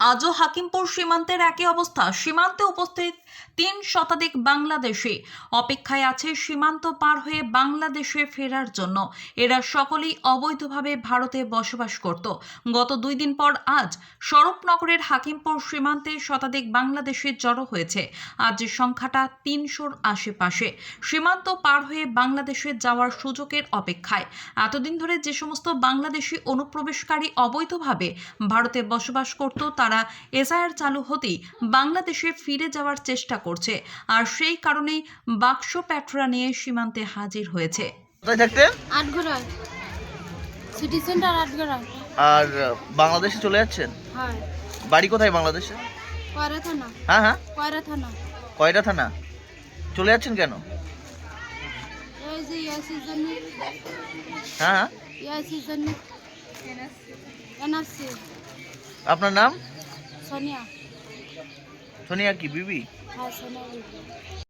আজও হাকিমপুর সীমান্তের একই অবস্থা। সীমান্তে উপস্থিত তিন শতাধিক বাংলাদেশি অপেক্ষায় আছে সীমান্ত পার হয়ে বাংলাদেশে ফেরার জন্য। এরা সকলেই অবৈধভাবে ভারতে বসবাস করত। গত দুই দিন পর আজ স্বরূপনগরের হাকিমপুর সীমান্তে শতাধিক বাংলাদেশি জড়ো হয়েছে। আজ সংখ্যাটা তিনশোর আশেপাশে। সীমান্ত পার হয়ে বাংলাদেশে যাওয়ার সুযোগের অপেক্ষায়। এতদিন ধরে যে সমস্ত বাংলাদেশি অনুপ্রবেশকারী অবৈধভাবে ভারতে বসবাস করত, তারা এসআইআর চালু হতেই বাংলাদেশে ফিরে যাওয়ার চেষ্টা করছে। আর সেই কারণেই বাক্স প্যাটরা নিয়ে সীমান্তে হাজির হয়েছে। কোথায় থাকতেন আটগড়ায় সিটি সেন্টার আর বাংলাদেশে চলে যাচ্ছেন? হ্যাঁ। বাড়ি কোথায় বাংলাদেশে? কয়রা থানা। হ্যাঁ হ্যাঁ। কয়রা থানা। কয়টা থানা? চলে যাচ্ছেন কেন? এই যে ইয়াসির জন্য। হ্যাঁ হ্যাঁ। ইয়াসির জন্য। এনআরসি। আপনার নাম? সোনিয়া। সোনিয়া কি বিবি? হ্যাঁ সোনিয়া